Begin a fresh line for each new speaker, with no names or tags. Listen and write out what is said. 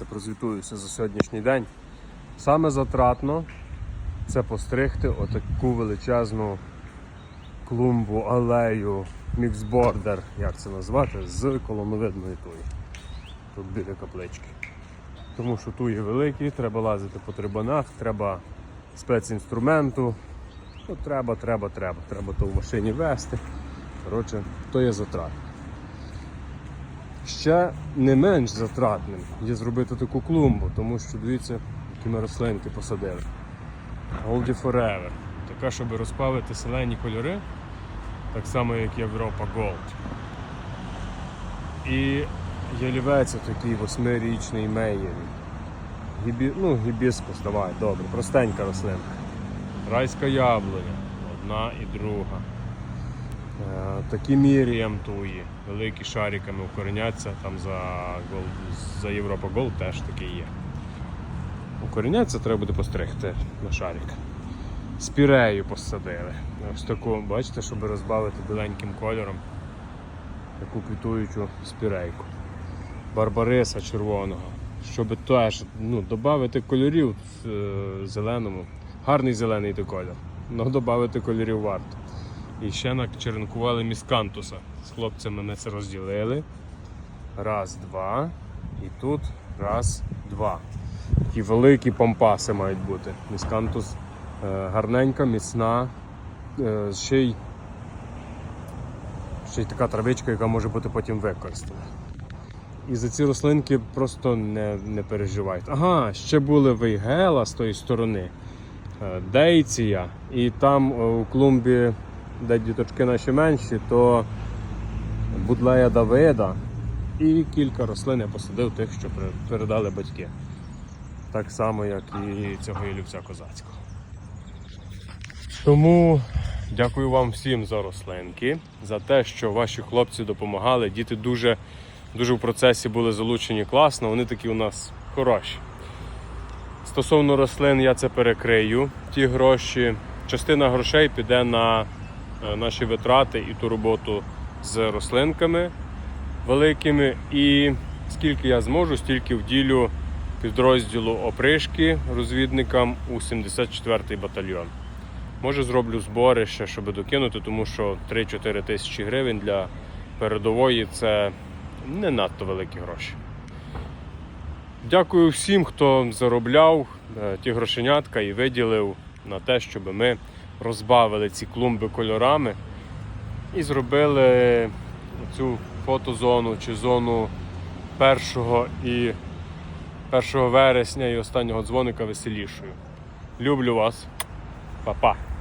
Я прозвітуюся за сьогоднішній день. Саме затратно це постригти отаку величезну клумбу, алею, міксбордер, як це назвати, з колоновидної туї. Тут біля каплички. Тому що туї великі, треба лазити по трибанах, треба спецінструменту. Ну, треба, треба, треба. Треба то в машині вести. Коротше, то є затратно. Ще не менш затратним є зробити таку клумбу, тому що дивіться, які ми рослинки посадили. Голді Forever. Така, щоб розпавити зелені кольори, так само як Європа Gold. І ялівець такий восьмирічний меєві. Гібі... Ну, гібіскус, давай, добре, простенька рослинка. Райська яблуня, одна і друга. Е, Такі міріям туї, великі шариками укореняться, там за, за Європа Голд теж такі є. Укореняться треба буде постригти на шарик. Спірею посадили. Ось таку, бачите, щоб розбавити біленьким кольором таку квітуючу спірейку. Барбариса червоного. Щоб теж ну, додати кольорів е, зеленому. Гарний зелений колір. але додати кольорів варто. І ще начеренкували міскантуса. З хлопцями ми це розділили. Раз, два. І тут раз, два. Такі великі помпаси мають бути. Міскантус е, гарненька, міцна, е, ще й, ще й така травичка, яка може бути потім використана. І за ці рослинки просто не, не переживайте. Ага, ще були вейгела з тої сторони, е, дейція, і там у клумбі, де діточки наші менші, то будлея Давида і кілька рослин я посадив тих, що передали батьки. Так само, як і цього ялівця козацького. Тому дякую вам всім за рослинки, за те, що ваші хлопці допомагали. Діти дуже, дуже в процесі були залучені класно, вони такі у нас хороші. Стосовно рослин, я це перекрию. Ті гроші, частина грошей піде на наші витрати і ту роботу з рослинками великими. І скільки я зможу, стільки вділю підрозділу опришки розвідникам у 74-й батальйон. Може зроблю збори ще, щоб докинути, тому що 3-4 тисячі гривень для передової це не надто великі гроші. Дякую всім, хто заробляв е, ті грошенятка і виділив на те, щоб ми розбавили ці клумби кольорами і зробили цю фотозону чи зону 1 і 1 вересня і останнього дзвоника веселішою. Люблю вас. Па-па.